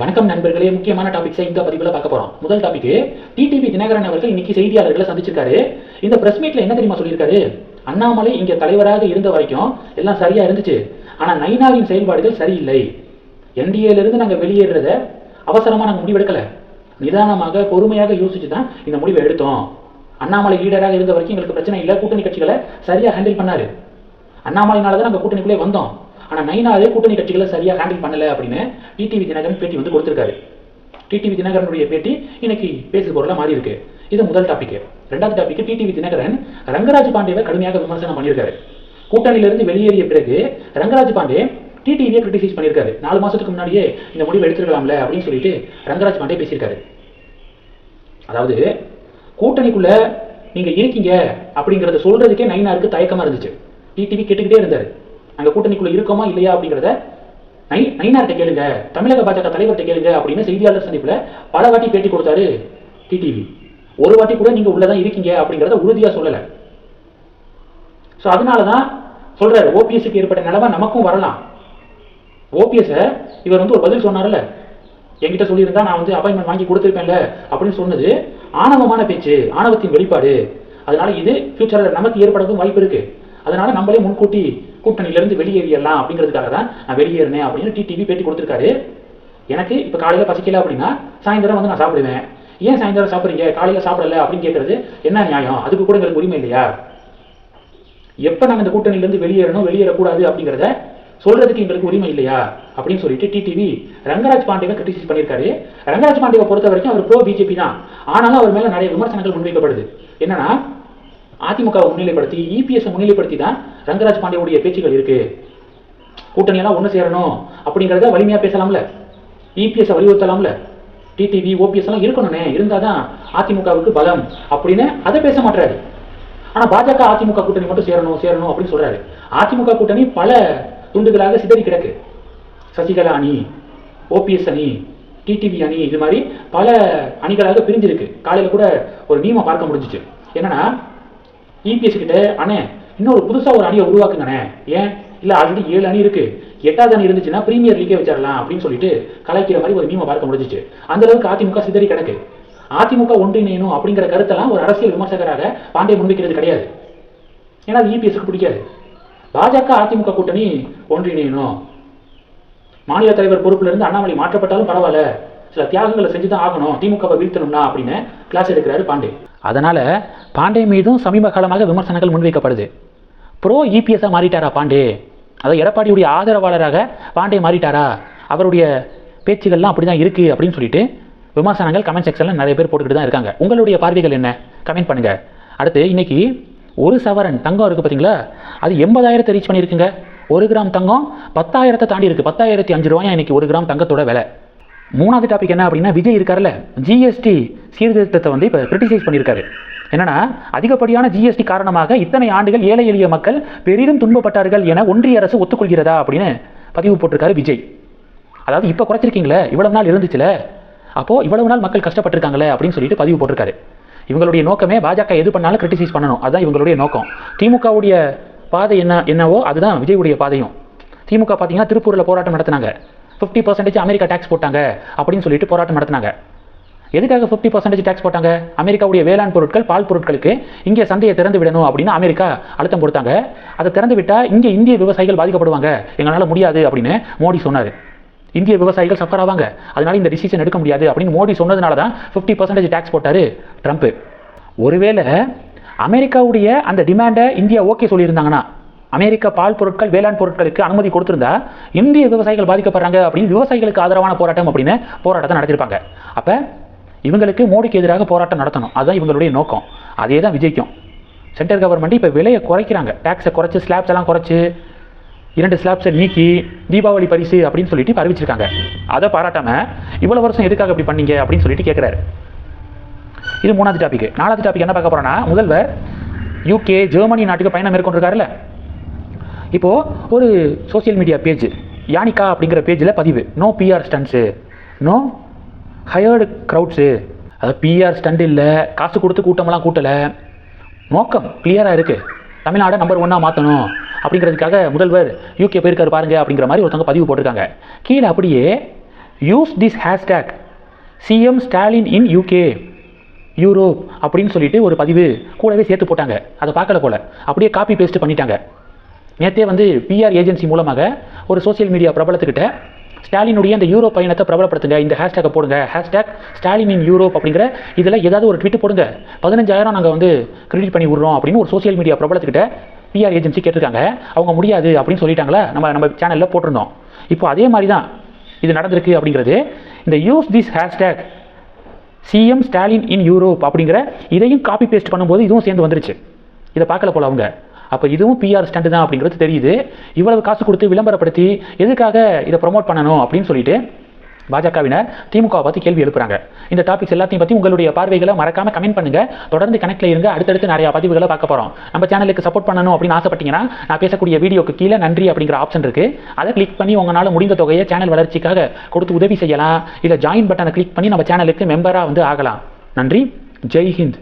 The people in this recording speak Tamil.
வணக்கம் நண்பர்களே முக்கியமான டாபிக்ஸை இந்த பதிவில் பார்க்க போறோம். முதல் டாபிக் டிடிவி தினகரன் அவர்கள் இன்னைக்கு செய்தியாளர்களை சந்திச்சிருக்காரு. இந்த பிரஸ் மீட்ல என்ன தெரியுமா சொல்லியிருக்காரு? அண்ணாமலை இங்க தலைவராக இருந்த வரைக்கும் எல்லாம் சரியா இருந்துச்சு. ஆனா நைனாவின் செயல்பாடுகள் சரியில்லை. என்டிஏல இருந்து நாங்க வெளியேறத அவசரமா நாங்க முடிவெடுக்கல. நிதானமாக பொறுமையாக யோசிச்சு தான் இந்த முடிவை எடுத்தோம். அண்ணாமலை லீடராக இருந்த வரைக்கும் எங்களுக்கு பிரச்சனை இல்லை. கூட்டணி கட்சிகளை சரியா ஹேண்டில் பண்ணாரு. அண்ணாமலைனால தான் நாங்கள் கூட்டணிக்குள்ளே வந்தோம். ஆனால் நைனாவே கூட்டணி கட்சிகளை சரியாக ஹேண்டில் பண்ணல அப்படின்னு டிடிவி தினகரன் பேட்டி வந்து கொடுத்துருக்காரு. டிடிவி தினகரனுடைய பேட்டி இன்னைக்கு பேசு பொருளாக மாறி இருக்கு. இது முதல் டாபிக் ரெண்டாவது டாபிக் டிடிவி தினகரன் ரங்கராஜ் பாண்டேவை கடுமையாக விமர்சனம் பண்ணியிருக்காரு. கூட்டணியிலிருந்து வெளியேறிய பிறகு ரங்கராஜ் பாண்டே டிடிவியை கிரிட்டிசைஸ் பண்ணியிருக்காரு. நாலு மாசத்துக்கு முன்னாடியே இந்த முடிவு எடுத்துருக்கலாம்ல அப்படின்னு சொல்லிட்டு ரங்கராஜ் பாண்டே பேசியிருக்காரு. அதாவது கூட்டணிக்குள்ள நீங்க இருக்கீங்க அப்படிங்கறத சொல்றதுக்கே நைனாருக்கு தயக்கமா இருந்துச்சு. டிடிவி கேட்டுக்கிட்டே இருந்தாரு. அங்க கூட்டணிக்குள்ள இருக்கோமா இல்லையா அப்படிங்கறத நை நைனார்கிட்ட கேளுங்க. தமிழக பாஜக தலைவர்கிட்ட கேளுங்க அப்படின்னு செய்தியாளர் சந்திப்புல பல வாட்டி பேட்டி கொடுத்தாரு டிடிவி. ஒரு வாட்டி கூட நீங்க உள்ளதான் இருக்கீங்க அப்படிங்கறத உறுதியா சொல்லல. ஸோ அதனால தான் சொல்றாரு ஓபிஎஸ்க்கு ஏற்பட்ட நிலவை நமக்கும் வரலாம். ஓபிஎஸ் இவர் வந்து ஒரு பதில் சொன்னார்ல என்கிட்ட சொல்லியிருந்தா நான் வந்து அப்பாயின்மெண்ட் வாங்கி கொடுத்துருப்பேன்ல அப்படின்னு சொன்னது ஆணவமான பேச்சு ஆணவத்தின் வெளிப்பாடு. அதனால இது ஃபியூச்சரில் நமக்கு ஏற்படவும் வாய்ப்பு இருக்கு. அதனால நம்மளே முன்கூட்டி கூட்டணியிலிருந்து வெளியேறியலாம் அப்படிங்கிறதுக்காக தான் நான் வெளியேறினேன் அப்படின்னு டிடிவி பேட்டி கொடுத்துருக்காரு. எனக்கு இப்போ காலையில் பசிக்கல அப்படின்னா சாயந்தரம் வந்து நான் சாப்பிடுவேன். ஏன் சாயந்தரம் சாப்பிட்றீங்க? காலையில் சாப்பிடல அப்படின்னு கேட்கறது என்ன நியாயம்? அதுக்கு கூட எங்களுக்கு உரிமை இல்லையா? எப்போ நாங்கள் இந்த கூட்டணியிலேருந்து வெளியேறணும் வெளியேறக்கூடாது அப்படிங்கிறத சொல்றதுக்கு எங்களுக்கு உரிமை இல்லையா? அப்படின்னு சொல்லிட்டு டிடிவி ரங்கராஜ் பாண்டேவை கிரிட்டிசைஸ் பண்ணியிருக்காரு. ரங்கராஜ் பாண்டேவை பொறுத்த வரைக்கும் அவர் ப்ரோ பிஜேபி தான். ஆனாலும் அவர் மேலே நிறைய விமர்சனங்கள் முன்வைக்கப்படுது. என்னன்னா அதிமுகவை முன்னிலைப்படுத்தி இபிஎஸ் முன்னிலைப்படுத்தி தான் ரங்கராஜ் பாண்டேவுடைய பேச்சுகள் இருக்கு. கூட்டணியெல்லாம் ஒன்று சேரணும் அப்படிங்கிறத வலிமையாக பேசலாம்ல? இபிஎஸ் வலியுறுத்தலாம்ல? டிடிவி ஓபிஎஸ் எல்லாம் இருக்கணும்னே இருந்தாதான் அதிமுகவுக்கு பலம் அப்படின்னு அதை பேச மாட்டாரு ஆனால் பாஜக அதிமுக கூட்டணி மட்டும் சேரணும் சேரணும் அப்படின்னு சொல்றாரு. அதிமுக கூட்டணி பல துண்டுகளாக சிதறி கிடக்கு. சசிகலா அணி ஓபிஎஸ் அணி டிடிவி அணி இது மாதிரி பல அணிகளாக பிரிஞ்சிருக்கு. காலையில் கூட ஒரு நியமம் பார்க்க முடிஞ்சிச்சு. என்னன்னா இபிஎஸ் கிட்ட அண்ணே இன்னொரு புதுசா ஒரு அணியை உருவாக்குங்கண்ணே. ஏன்? இல்ல ஆல்ரெடி ஏழு அணி இருக்கு. எட்டாவது அணி இருந்துச்சுன்னா பிரீமியர் லீக்கே வச்சிடலாம் அப்படின்னு சொல்லிட்டு கலாய்க்கிற மாதிரி ஒரு மீமை பார்க்க முடிஞ்சிச்சு. அந்த அளவுக்கு அதிமுக சிதறி கிடக்கு. அதிமுக ஒன்றிணையணும் அப்படிங்கிற கருத்தெல்லாம் ஒரு அரசியல் விமர்சகராக பாண்டே முன்வைக்கிறது கிடையாது. ஏன்னா அது இபிஎஸ்க்கு பிடிக்காது. பாஜக அதிமுக கூட்டணி ஒன்றிணையணும் மாநில தலைவர் பொறுப்புல இருந்து அண்ணாமலை மாற்றப்பட்டாலும் பரவாயில்ல. சில தியாகங்களை செஞ்சு தான் ஆகணும். திமுகவை வீழ்த்தணும்னா அப்படின்னு கிளாஸ் எடுக்கிறாரு பாண்டே. அதனால பாண்டே மீதும் சமீப காலமாக விமர்சனங்கள் முன்வைக்கப்படுது. ப்ரோ இபிஎஸ்ஸாக மாறிட்டாரா பாண்டே? அதாவது எடப்பாடியுடைய ஆதரவாளராக பாண்டே மாறிட்டாரா? அவருடைய பேச்சுகள்லாம் அப்படி தான் இருக்குது அப்படின்னு சொல்லிட்டு விமர்சனங்கள் கமெண்ட் செக்ஷனில் நிறைய பேர் போட்டுக்கிட்டு தான் இருக்காங்க. உங்களுடைய பார்வைகள் என்ன? கமெண்ட் பண்ணுங்கள் அடுத்து இன்னைக்கு ஒரு சவரன் தங்கம் இருக்குது பார்த்தீங்களா அது எண்பதாயிரத்தை ரீச் பண்ணியிருக்குங்க. ஒரு கிராம் தங்கம் பத்தாயிரத்தை தாண்டி இருக்குது பத்தாயிரத்தி அஞ்சு ரூபாயா இன்றைக்கி ஒரு கிராம் தங்கத்தோட விலை? மூணாவது டாபிக் என்ன அப்படின்னா விஜய் இருக்கார்ல ஜிஎஸ்டி சீர்திருத்தத்தை வந்து இப்போ கிரிட்டிசைஸ் பண்ணியிருக்காரு. என்னன்னா அதிகப்படியான ஜிஎஸ்டி காரணமாக இத்தனை ஆண்டுகள் ஏழை எளிய மக்கள் பெரிதும் துன்பப்பட்டார்கள் என ஒன்றிய அரசு ஒத்துக்கொள்கிறதா அப்படின்னு பதிவு போட்டிருக்காரு விஜய். அதாவது இப்போ குறைச்சிருக்கீங்களே இவ்வளவு நாள் இருந்துச்சுல அப்போது இவ்வளவு நாள் மக்கள் கஷ்டப்பட்டிருக்காங்களே அப்படின்னு சொல்லிட்டு பதிவு போட்டிருக்காரு. இவங்களுடைய நோக்கமே பாஜக எது பண்ணாலும் கிரிட்டிசைஸ் பண்ணணும். அதுதான் இவங்களுடைய நோக்கம். திமுகவுடைய பாதை என்ன என்னவோ அதுதான் விஜயுடைய பாதையும். திமுக பார்த்தீங்கன்னா திருப்பூரில் போராட்டம் நடத்தினாங்க. ஃபிஃப்டி பர்சன்டேஜ் அமெரிக்கா டேக்ஸ் போட்டாங்க அப்படின்னு சொல்லிட்டு போராட்டம் நடத்தினாங்க. எதுக்காக ஃபிஃப்டி பர்சன்டேஜ் டேக்ஸ் போட்டாங்க? அமெரிக்காவுடைய வேளாண் பொருட்கள் பால் பொருட்களுக்கு இங்கே சந்தையை திறந்து விடணும் அப்படின்னு அமெரிக்கா அழுத்தம் கொடுத்தாங்க. அதை திறந்து விட்டால் இங்கே இந்திய விவசாயிகள் பாதிக்கப்படுவாங்க. எங்களால் முடியாது அப்படின்னு மோடி சொன்னார். இந்திய விவசாயிகள் சஃபர் ஆவாங்க. அதனால இந்த டிசிஷன் எடுக்க முடியாது அப்படின்னு மோடி சொன்னதுனால தான் ஃபிஃப்டி பர்சன்டேஜ் டேக்ஸ் போட்டார் ட்ரம்ப். ஒருவேளை அமெரிக்காவுடைய அந்த டிமாண்டை இந்தியா ஓகே சொல்லியிருந்தாங்கன்னா அமெரிக்க பால் பொருட்கள் வேளாண் பொருட்களுக்கு அனுமதி கொடுத்திருந்தா இந்திய விவசாயிகள் பாதிக்கப்படுறாங்க அப்படின்னு விவசாயிகளுக்கு ஆதரவான போராட்டம் அப்படின்னு போராட்டத்தை நடத்திருப்பாங்க அப்போ இவங்களுக்கு மோடிக்கு எதிராக போராட்டம் நடத்தணும். அதுதான் இவங்களுடைய நோக்கம். அதே தான் விஜய்க்கும். சென்ட்ரல் கவர்மெண்ட் இப்போ விலையை குறைக்கிறாங்க. டேக்ஸை குறைச்சி ஸ்லாப்ஸ் எல்லாம் குறைச்சி இரண்டு ஸ்லாப்ஸை நீக்கி தீபாவளி பரிசு அப்படின்னு சொல்லிட்டு இப்போ அறிவிச்சிருக்காங்க. அதை பாராட்டாமல் இவ்வளோ வருஷம் எதுக்காக இப்படி பண்ணீங்க அப்படின்னு சொல்லிட்டு கேட்குறாரு இது மூணாவது டாபிக் நாலாவது டாபிக் என்ன பார்க்க போகிறோன்னா முதல்வர் யூகே ஜெர்மனி நாட்டுக்கு பயணம் மேற்கொண்டிருக்காருல்ல. இப்போ ஒரு சோஷியல் மீடியா பேஜ் யானிகா அப்படிங்கிற பேஜில் பதிவு. No PR stunts no hired crowds அது பிஆர் ஸ்டண்ட் இல்லை காசு கொடுத்து கூட்டமெல்லாம் கூட்டலை. நோக்கம் கிளியராக இருக்குது தமிழ்நாடை நம்பர் ஒன்னாக மாற்றணும் அப்படிங்கிறதுக்காக முதல்வர் யூகே போயிருக்காரு பாருங்க அப்படிங்கிற மாதிரி ஒருத்தவங்க பதிவு போட்டிருக்காங்க. கீழே அப்படியே use this hashtag CM Stalin in UK Europe அப்படின்னு சொல்லிட்டு ஒரு பதிவு கூடவே சேர்த்து போட்டாங்க. அதை பார்க்கல போல. அப்படியே காப்பி பேஸ்ட் பண்ணிட்டாங்க. நேற்றே வந்து பிஆர் ஏஜென்சி மூலமாக ஒரு சோஷியல் மீடியா பிரபலத்துக்கிட்ட ஸ்டாலினுடைய அந்த யூரோப் பயணத்தை பிரபலப்படுத்துங்க இந்த ஹேஷ்டேக்கை போடுங்க ஹேஷ்டேக் ஸ்டாலின் இன் யூரோப் அப்படிங்கிற இதில் ஏதாவது ஒரு ட்விட்டு போடுங்க. பதினஞ்சாயிரம் நாங்கள் வந்து கிரெடிட் பண்ணி விட்றோம் அப்படின்னு ஒரு சோஷியல் மீடியா பிரபலத்துக்கிட்ட பிஆர் ஏஜென்சி கேட்டிருக்காங்க. அவங்க முடியாது அப்படின்னு சொல்லிட்டாங்களா? நம்ம நம்ம சேனலில் போட்டிருந்தோம். இப்போ அதே மாதிரி தான் இது நடந்திருக்கு அப்படிங்கிறது. இந்த use this hashtag CM Stalin in Europe அப்படிங்கிற இதையும் காப்பி பேஸ்ட் பண்ணும்போது இதுவும் சேர்ந்து வந்துருச்சு. இதை பார்க்கல போல அவங்க. அப்போ இதுவும் பிஆர் ஸ்டண்ட் தான் அப்படிங்கிறது தெரியுது. இவ்வளவு காசு கொடுத்து விளம்பரப்படுத்தி எதுக்காக இதை ப்ரொமோட் பண்ணணும் அப்படின்னு சொல்லிட்டு பாஜகவினர் திமுக பார்த்து கேள்வி எழுப்புறாங்க. இந்த டாபிக்ஸ் எல்லாத்தையும் பற்றி உங்களுடைய பார்வைகளை மறக்காம கமெண்ட் பண்ணுங்க. தொடர்ந்து கனெக்ட்ல இருங்க. அடுத்தடுத்து நிறைய பதிவுகளை பார்க்க போறோம். நம்ம சேனலுக்கு சப்போர்ட் பண்ணணும் அப்படின்னு ஆசைப்பட்டீங்கன்னா நான் பேசக்கூடிய வீடியோக்கு கீழே நன்றி அப்படிங்கிற ஆப்ஷன் இருக்கு. அதை கிளிக் பண்ணி உங்களால் முடிந்த தொகையை சேனல் வளர்ச்சிக்காக கொடுத்து உதவி செய்யலாம். இல்லை ஜாயின் பட்டனை கிளிக் பண்ணி நம்ம சேனலுக்கு மெம்பராக வந்து ஆகலாம். நன்றி. ஜெய் ஹிந்த்.